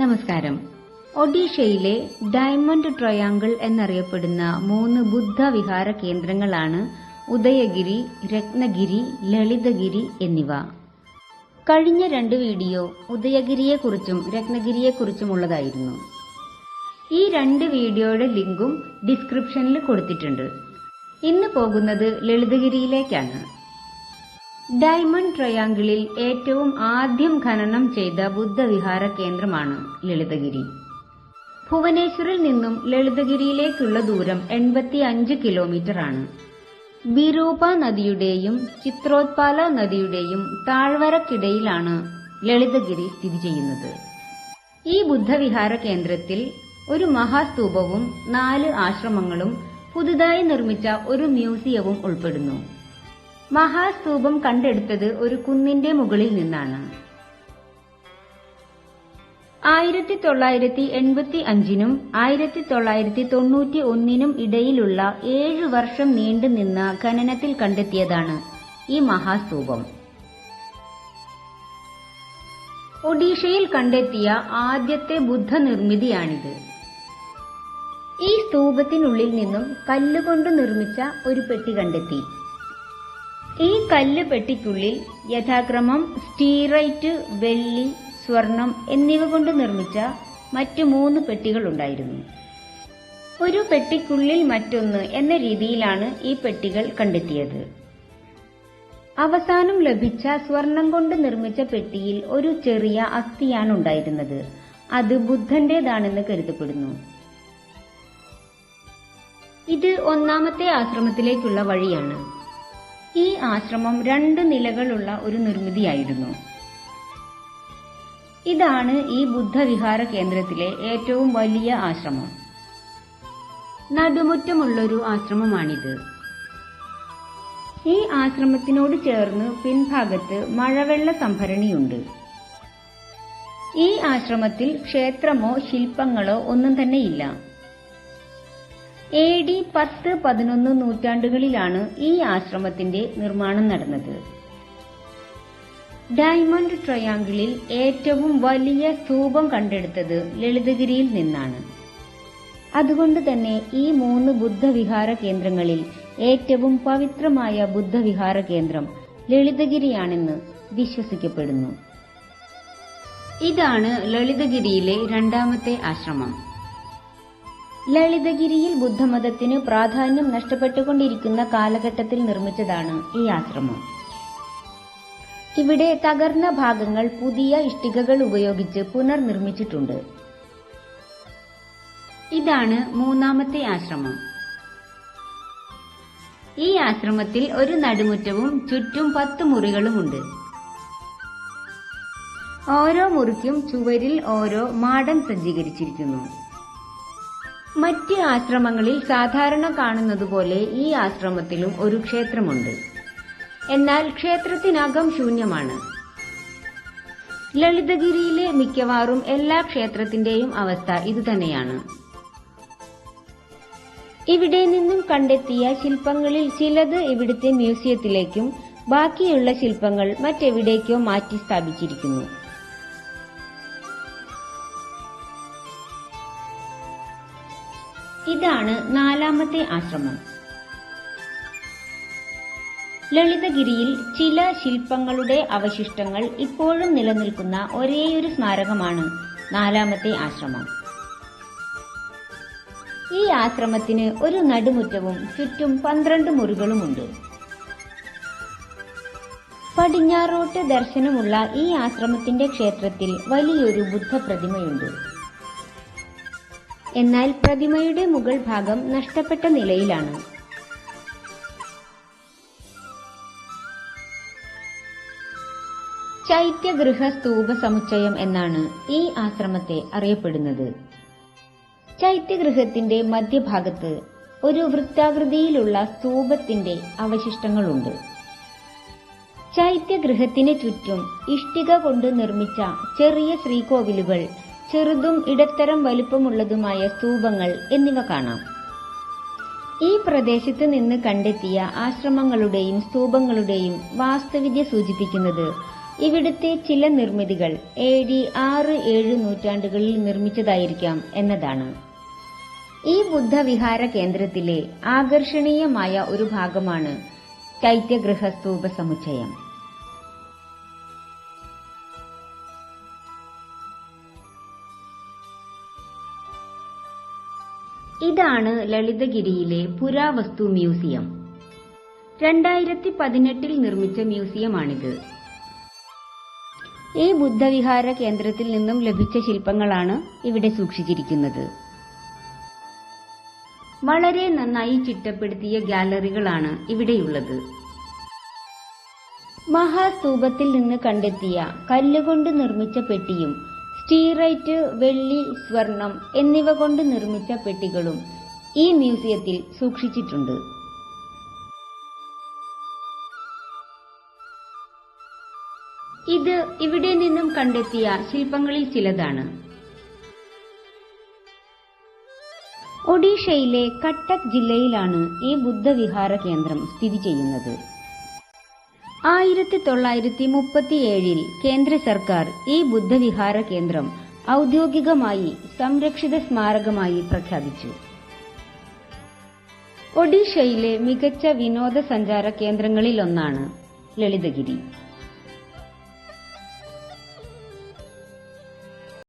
നമസ്കാരം. ഒഡീഷയിലെ diamond triangle എന്നറിയപ്പെടുന്ന മൂന്ന് ബുദ്ധ വിഹാര കേന്ദ്രങ്ങളാണ് ഉദയഗിരി രത്നഗിരി ലളിതഗിരി എന്നിവ. കഴിഞ്ഞ രണ്ട് വീഡിയോ ഉദയഗിരിയെക്കുറിച്ചും രത്നഗിരിയെക്കുറിച്ചുമുള്ളതായിരുന്നു. ഈ രണ്ട് വീഡിയോയുടെ ലിങ്കും ഡിസ്ക്രിപ്ഷനിൽ കൊടുത്തിട്ടുണ്ട്. ഇന്ന് പോകുന്നത് ലളിതഗിരിയിലേക്കാണ്. ഡയമണ്ട് ട്രയാങ്കിളിൽ ഏറ്റവും ആദ്യം ഖനനം ചെയ്ത ബുദ്ധവിഹാര കേന്ദ്രമാണ് ലളിതഗിരി. ഭുവനേശ്വറിൽ നിന്നും ലളിതഗിരിയിലേക്കുള്ള ദൂരം എൺപത്തിയഞ്ച് കിലോമീറ്റർ ആണ് ബിരൂപ നദിയുടെയും ചിത്രോത്പാല നദിയുടെയും താഴ്വരക്കിടയിലാണ് ലളിതഗിരി സ്ഥിതി ചെയ്യുന്നത്. ഈ ബുദ്ധവിഹാര കേന്ദ്രത്തിൽ ഒരു മഹാസ്തൂപവും നാല് ആശ്രമങ്ങളും പുതുതായി നിർമ്മിച്ച ഒരു മ്യൂസിയവും ഉൾപ്പെടുന്നു. മഹാസ്തൂപം കണ്ടെടുത്തത് ഒരു കുന്നിന്റെ മുകളിൽ നിന്നാണ്. ആയിരത്തി തൊള്ളായിരത്തി എൺപത്തി അഞ്ചിനും ആയിരത്തി തൊള്ളായിരത്തി തൊണ്ണൂറ്റി ഒന്നിനും ഇടയിലുള്ള ഏഴു വർഷം നീണ്ടുനിന്ന ഖനനത്തിൽ കണ്ടെത്തിയതാണ് ഈ മഹാസ്തൂപം. ഒഡീഷയിൽ കണ്ടെത്തിയ ആദ്യത്തെ ബുദ്ധ നിർമ്മിതിയാണിത് ഈ സ്തൂപത്തിനുള്ളിൽ നിന്നും കല്ലുകൊണ്ട് നിർമ്മിച്ച ഒരു പെട്ടി കണ്ടെത്തി. ഈ കല്ല് പെട്ടിക്കുള്ളിൽ യഥാക്രമം സ്റ്റീറൈറ്റ് വെള്ളി സ്വർണം എന്നിവ കൊണ്ട് നിർമ്മിച്ച മറ്റു മൂന്ന് പെട്ടികൾ ഉണ്ടായിരുന്നു. ഒരു പെട്ടിക്കുള്ളിൽ മറ്റൊന്ന് എന്ന രീതിയിലാണ് ഈ പെട്ടികൾ കണ്ടെത്തിയത്. അവസാനം ലഭിച്ച സ്വർണം കൊണ്ട് നിർമ്മിച്ച പെട്ടിയിൽ ഒരു ചെറിയ അസ്ഥിയാണ് ഉണ്ടായിരുന്നത്. അത് ബുദ്ധന്റേതാണെന്ന് കരുതപ്പെടുന്നു. ഇത് ഒന്നാമത്തെ ആശ്രമത്തിലേക്കുള്ള വഴിയാണ്. ഈ ആശ്രമം രണ്ട് നിലകളുള്ള ഒരു നിർമ്മിതിയായിരുന്നു. ഇതാണ് ഈ ബുദ്ധവിഹാര കേന്ദ്രത്തിലെ ഏറ്റവും വലിയ ആശ്രമം. നടുമുറ്റമുള്ളൊരു ആശ്രമമാണിത്. ഈ ആശ്രമത്തിനോട് ചേർന്ന് പിൻഭാഗത്ത് മഴവെള്ള സംഭരണിയുണ്ട്. ഈ ആശ്രമത്തിൽ ക്ഷേത്രമോ ശില്പങ്ങളോ ഒന്നും തന്നെയില്ല. എ ഡി പത്ത് പതിനൊന്ന് നൂറ്റാണ്ടുകളിലാണ് ഈ ആശ്രമത്തിന്റെ നിർമ്മാണം നടന്നത്. ഡയമണ്ട് ട്രയാങ്കിളിൽ ഏറ്റവും വലിയ സ്തൂപം കണ്ടെടുത്തത് ലളിതഗിരിയിൽ നിന്നാണ്. അതുകൊണ്ട് തന്നെ ഈ മൂന്ന് ബുദ്ധവിഹാര കേന്ദ്രങ്ങളിൽ ഏറ്റവും പവിത്രമായ ബുദ്ധവിഹാര കേന്ദ്രം ലളിതഗിരിയാണെന്ന് വിശ്വസിക്കപ്പെടുന്നു. ഇതാണ് ലളിതഗിരിയിലെ രണ്ടാമത്തെ ആശ്രമം. ലളിതഗിരിയിൽ ബുദ്ധമതത്തിന് പ്രാധാന്യം നഷ്ടപ്പെട്ടുകൊണ്ടിരിക്കുന്ന കാലഘട്ടത്തിൽ നിർമ്മിച്ചതാണ് ഈ ആശ്രമം. ഇവിടെ തകർന്ന ഭാഗങ്ങൾ പുതിയ ഇഷ്ടികകൾ ഉപയോഗിച്ച് പുനർനിർമ്മിച്ചിട്ടുണ്ട്. ഇതാണ് മൂന്നാമത്തെ ആശ്രമം. ഈ ആശ്രമത്തിൽ ഒരു നടുമുറ്റവും ചുറ്റും പത്ത് മുറികളുമുണ്ട്. ഓരോ മുറിക്കും ചുവരിൽ ഓരോ മാടം സജ്ജീകരിച്ചിരിക്കുന്നു. മറ്റ് ആശ്രമങ്ങളിൽ സാധാരണ കാണുന്നതുപോലെ ഈ ആശ്രമത്തിലും ഒരു ക്ഷേത്രമുണ്ട്. എന്നാൽ ക്ഷേത്രത്തിനകം ശൂന്യമാണ്. ലളിതഗിരിയിലെ മിക്കവാറും എല്ലാ ക്ഷേത്രത്തിന്റെയും അവസ്ഥ ഇതുതന്നെയാണ്. ഇവിടെ നിന്നും കണ്ടെത്തിയ ശില്പങ്ങളിൽ ചിലത് ഇവിടുത്തെ മ്യൂസിയത്തിലേക്കും ബാക്കിയുള്ള ശില്പങ്ങൾ മറ്റെവിടേക്കോ മാറ്റി സ്ഥാപിച്ചിരിക്കുന്നു ഇതാണ് നാലാമത്തെ ആശ്രമം. ലളിതഗിരിയിൽ ചില ശില്പങ്ങളുടെ അവശിഷ്ടങ്ങൾ ഇപ്പോഴും നിലനിൽക്കുന്ന ഒരേയൊരു സ്മാരകമാണ് നാലാമത്തെ ആശ്രമം. ഈ ആശ്രമത്തിന് ഒരു നടുമുറ്റവും ചുറ്റും പന്ത്രണ്ട് മുറികളുമുണ്ട്. പടിഞ്ഞാറോട്ട് ദർശനമുള്ള ഈ ആശ്രമത്തിന്റെ ക്ഷേത്രത്തിൽ വലിയൊരു ബുദ്ധ പ്രതിമയുണ്ട് എന്നാൽ പ്രതിമയുടെ മുകൾ ഭാഗം നഷ്ടപ്പെട്ട നിലയിലാണ്. ചൈത്യഗൃഹ സ്തൂപ സമുച്ചയം എന്നാണ് ഈ ആശ്രമത്തെ അറിയപ്പെടുന്നത്. ചൈത്യഗൃഹത്തിന്റെ മധ്യഭാഗത്ത് ഒരു വൃത്താകൃതിയിലുള്ള സ്തൂപത്തിന്റെ അവശിഷ്ടങ്ങളുണ്ട്. ചൈത്യഗൃഹത്തിന് ചുറ്റും ഇഷ്ടിക കൊണ്ട് നിർമ്മിച്ച ചെറിയ ശ്രീകോവിലുകൾ ചെറുതും ഇടത്തരം വലുപ്പമുള്ളതുമായ സ്തൂപങ്ങൾ എന്നിവ കാണാം. ഈ പ്രദേശത്ത് നിന്ന് കണ്ടെത്തിയ ആശ്രമങ്ങളുടെയും സ്തൂപങ്ങളുടെയും വാസ്തുവിദ്യ സൂചിപ്പിക്കുന്നത് ഇവിടുത്തെ ചില നിർമ്മിതികൾ എ ഡി ആറ് ഏഴ് നൂറ്റാണ്ടുകളിൽ നിർമ്മിച്ചതായിരിക്കാം എന്നതാണ്. ഈ ബുദ്ധവിഹാര കേന്ദ്രത്തിലെ ആകർഷണീയമായ ഒരു ഭാഗമാണ് ചൈത്യഗൃഹ സ്തൂപ സമുച്ചയം ഇതാണ് ലളിതഗിരിയിലെ പുരാവസ്തു മ്യൂസിയം. രണ്ടായിരത്തി പതിനെട്ടിൽ നിർമ്മിച്ച മ്യൂസിയമാണിത്. ഈ ബുദ്ധവിഹാര കേന്ദ്രത്തിൽ നിന്നും ലഭിച്ച ശില്പങ്ങളാണ് ഇവിടെ സൂക്ഷിച്ചിരിക്കുന്നത്. വളരെ നന്നായി ചിട്ടപ്പെടുത്തിയ ഗാലറികളാണ് ഇവിടെയുള്ളത്. മഹാസ്തൂപത്തിൽ നിന്ന് കണ്ടെത്തിയ കല്ലുകൊണ്ട് നിർമ്മിച്ച പെട്ടിയും സ്റ്റീറൈറ്റ് വെള്ളി സ്വർണം എന്നിവ കൊണ്ട് നിർമ്മിച്ച പെട്ടികളും ഈ മ്യൂസിയത്തിൽ സൂക്ഷിച്ചിട്ടുണ്ട്. ഇത് ഇവിടെ നിന്നും കണ്ടെത്തിയ ശില്പങ്ങളിൽ ചിലതാണ്. ഒഡീഷയിലെ കട്ടക് ജില്ലയിലാണ് ഈ ബുദ്ധവിഹാര കേന്ദ്രം സ്ഥിതി ചെയ്യുന്നത്. ആയിരത്തി തൊള്ളായിരത്തി മുപ്പത്തിയേഴിൽ കേന്ദ്ര സർക്കാർ ഈ ബുദ്ധവിഹാര കേന്ദ്രം ഔദ്യോഗികമായി സംരക്ഷിത സ്മാരകമായി പ്രഖ്യാപിച്ചു. ഒഡീഷയിലെ മികച്ച വിനോദസഞ്ചാര കേന്ദ്രങ്ങളിലൊന്നാണ് ലളിതഗിരി.